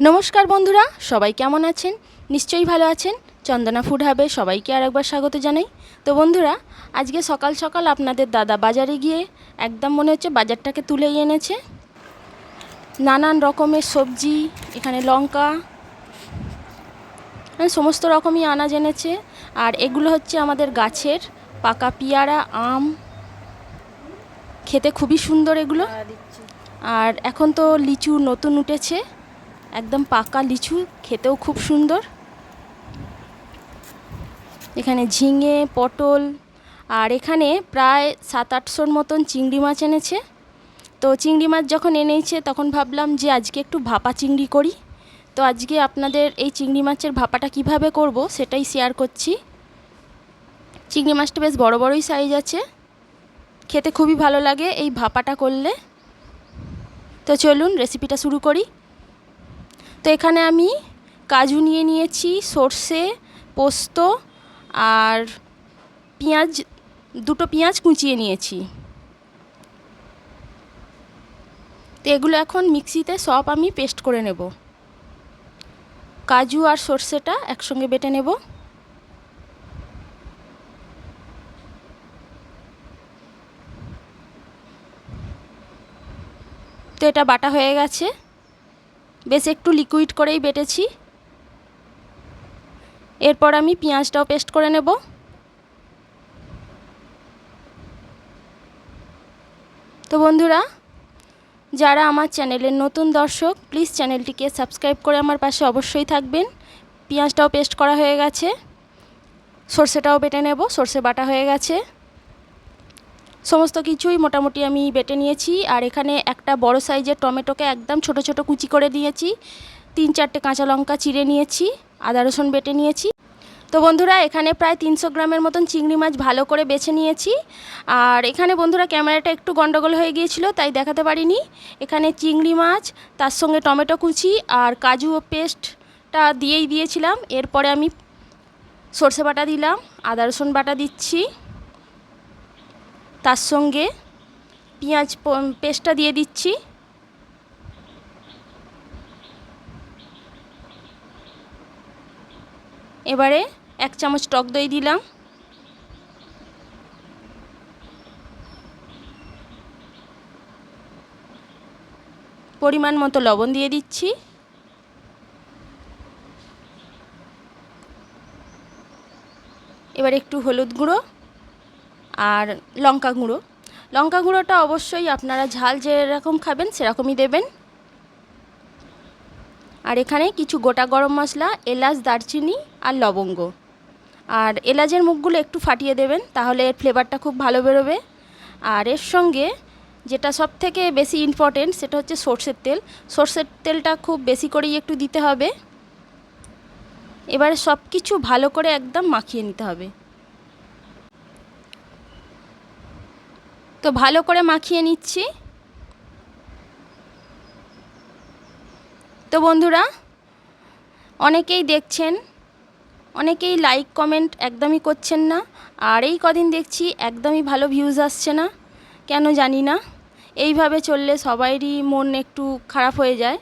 নমস্কার বন্ধুরা সবাই কেমন আছেন? নিশ্চয়ই ভালো আছেন। চন্দনা ফুড হাবে সবাইকে আর একবার স্বাগত জানাই। তো বন্ধুরা আজকে সকাল সকাল আপনাদের দাদা বাজারে গিয়ে একদম মনে হচ্ছে বাজারটাকে তুলেই এনেছে। নানান রকমের সবজি এখানে লঙ্কা মানে সমস্ত রকমই আনাজ এনেছে। আর এগুলো হচ্ছে আমাদের গাছের পাকা পিয়ারা আম। খেতে খুবই সুন্দর এগুলো। আর এখন তো লিচু নতুন উঠেছে। একদম পাকা লিচু, খেতেও খুব সুন্দর। এখানে ঝিঙে, পটল, আর এখানে প্রায় সাত আটশোর মতন চিংড়ি মাছ এনেছে। তো চিংড়ি মাছ যখন এনেছে তখন ভাবলাম যে আজকে একটু ভাপা চিংড়ি করি। তো আজকে আপনাদের এই চিংড়ি মাছের ভাপাটা কীভাবে করব সেটাই শেয়ার করছি। চিংড়ি মাছটা বেশ বড় বড়ই সাইজ আছে। খেতে খুবই ভালো লাগে এই ভাপাটা করলে। তো চলুন রেসিপিটা শুরু করি। তো এখানে আমি কাজু নিয়ে নিয়েছি, সর্ষে, পোস্ত আর পেঁয়াজ, দুটো পেঁয়াজ কুচিয়ে নিয়েছি। তো এগুলো এখন মিক্সিতে সব আমি পেস্ট করে নেব। কাজু আর সর্ষেটা একসঙ্গে বেটে নেব। তো এটা বাটা হয়ে গেছে। বেশ একটু লিকুইড করেই বেটেছি। এরপর আমি পেঁয়াজটাও পেস্ট করে নেব। তো বন্ধুরা, যারা আমার চ্যানেলের নতুন দর্শক প্লিজ চ্যানেলটিকে সাবস্ক্রাইব করে আমার পাশে অবশ্যই থাকবেন। পেঁয়াজটাও পেস্ট করা হয়ে গেছে। সর্ষেটাও বেটে নেব, সর্ষে বাটা হয়ে গেছে। সমস্ত কিছুই মোটামুটি আমি বেটে নিয়েছি। আর এখানে একটা বড় সাইজের টমেটোকে একদম ছোট ছোট কুচি করে দিয়েছি। তিন চারটে কাঁচা লঙ্কা চিড়ে নিয়েছি, আদা রসুন বেটে নিয়েছি। তো বন্ধুরা, এখানে প্রায় তিনশো গ্রামের মতন চিংড়ি মাছ ভালো করে বেছে নিয়েছি। আর এখানে বন্ধুরা, ক্যামেরাটা একটু গন্ডগোল হয়ে গিয়েছিল, তাই দেখাতে পারিনি। এখানে চিংড়ি মাছ, তার সঙ্গে টমেটো কুচি আর কাজু ও পেস্টটা দিয়েই দিয়েছিলাম। এরপরে আমি সর্ষে বাটা দিলাম, আদা রসুন বাটা দিচ্ছি। তার সঙ্গে পেঁয়াজ পেস্টটা দিয়ে দিচ্ছি। এবারে এক চামচ টক দই দিলাম। পরিমাণ মতো লবণ দিয়ে দিচ্ছি। এবার একটু হলুদ গুঁড়ো। আর লঙ্কা গুঁড়ো। লঙ্কা গুঁড়োটা অবশ্যই আপনারা ঝাল যেরকম খাবেন, সেরকমই দেবেন। আর এখানে কিছু গোটা গরম মশলা, এলাচ, দারচিনি আর লবঙ্গ। আর এলাচের মুখগুলো একটু ফাটিয়ে দেবেন, তাহলে এর ফ্লেভারটা খুব ভালো বেরোবে। আর এর সঙ্গে যেটা সব থেকে বেশি ইম্পর্টেন্ট সেটা হচ্ছে সর্ষের তেল। সর্ষের তেলটা খুব বেশি করেই একটু দিতে হবে। এবারে সব কিছু ভালো করে একদম মাখিয়ে নিতে হবে। তো ভালো করে মাখিয়ে নিচ্ছি। তো বন্ধুরা, অনেকেই দেখছেন, অনেকেই লাইক কমেন্ট একদমই করছেন না, আর এই কদিন দেখছি একদমই ভালো ভিউজ আসছে না, কেন জানি না। এইভাবে চললে সবাইরই মন একটু খারাপ হয়ে যায়।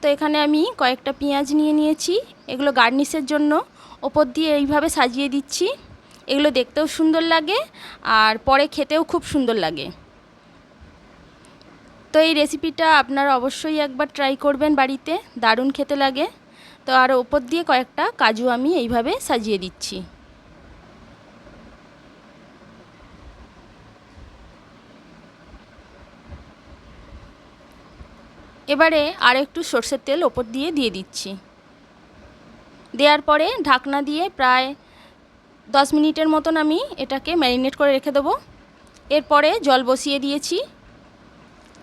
তো এখানে আমি কয়েকটা পেঁয়াজ নিয়ে নিয়েছি, এগুলো গার্নিশের জন্য, ওপর দিয়ে এইভাবে সাজিয়ে দিচ্ছি। এগুলো দেখতেও সুন্দর লাগে আর পরে খেতেও খুব সুন্দর লাগে। তো এই রেসিপিটা আপনারা অবশ্যই একবার ট্রাই করবেন বাড়িতে, দারুণ খেতে লাগে। তো আর ওপর দিয়ে কয়েকটা কাজু আমি এইভাবে সাজিয়ে দিচ্ছি। এবারে আর একটু সর্ষের তেল ওপর দিয়ে দিয়ে দিচ্ছি। দেওয়ার পরে ঢাকনা দিয়ে প্রায় দশ মিনিটের মতন আমি এটাকে ম্যারিনেট করে রেখে দেবো। এরপরে জল বসিয়ে দিয়েছি।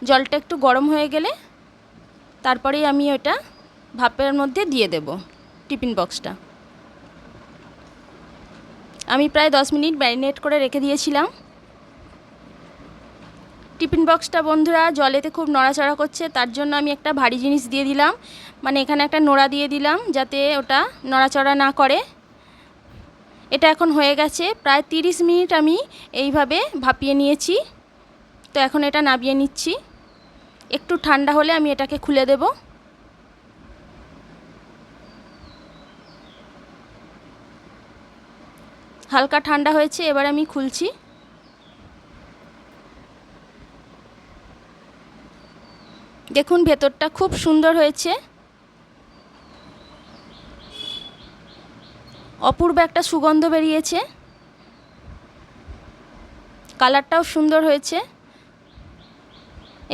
জলটা একটু গরম হয়ে গেলে তারপরেই আমি ওটা ভাপের মধ্যে দিয়ে দেব টিফিন বক্সটা। আমি প্রায় দশ মিনিট ম্যারিনেট করে রেখে দিয়েছিলাম। টিফিন বক্সটা বন্ধুরা জলেতে খুব নড়াচড়া করছে, তার জন্য আমি একটা ভারী জিনিস দিয়ে দিলাম। মানে এখানে একটা নোড়া দিয়ে দিলাম যাতে ওটা নড়াচড়া না করে। এটা এখন হয়ে গেছে। প্রায় 30 মিনিট আমি এইভাবে ভাপিয়ে নিয়েছি। তো এখন এটা নাবিয়ে নিচ্ছি। একটু ঠান্ডা হলে আমি এটাকে খুলে দেব। হালকা ঠান্ডা হয়েছে, এবার আমি খুলছি। দেখুন, ভেতরটা খুব সুন্দর হয়েছে। অপূর্ব একটা সুগন্ধ বেরিয়েছে। কালারটাও সুন্দর হয়েছে।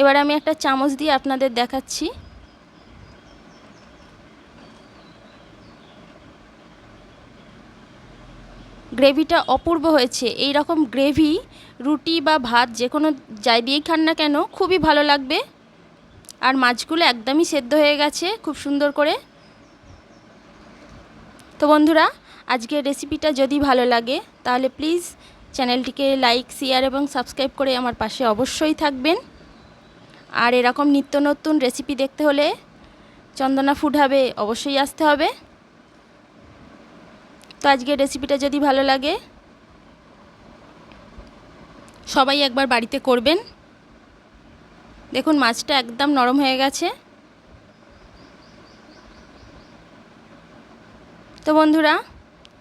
এবার আমি একটা চামচ দিয়ে আপনাদের দেখাচ্ছি। গ্রেভিটা অপূর্ব হয়েছে। এই রকম গ্রেভি, রুটি বা ভাত যে কোনো যাই দিয়েই খান না কেন, খুবই ভালো লাগবে। আর মাছগুলো একদমই সেদ্ধ হয়ে গেছে খুব সুন্দর করে। তো বন্ধুরা আজকের রেসিপিটা যদি ভালো লাগে, তাহলে প্লিজ চ্যানেলটিকে লাইক শেয়ার এবং সাবস্ক্রাইব করে আমার পাশে অবশ্যই থাকবেন। আর এরকম নিত্য নতুন রেসিপি দেখতে হলে চন্দনা ফুড হবে অবশ্যই আসতে হবে। তো আজকের রেসিপিটা যদি ভালো লাগে, সবাই একবার বাড়িতে করবেন। দেখুন, মাছটা একদম নরম হয়ে গেছে। তো বন্ধুরা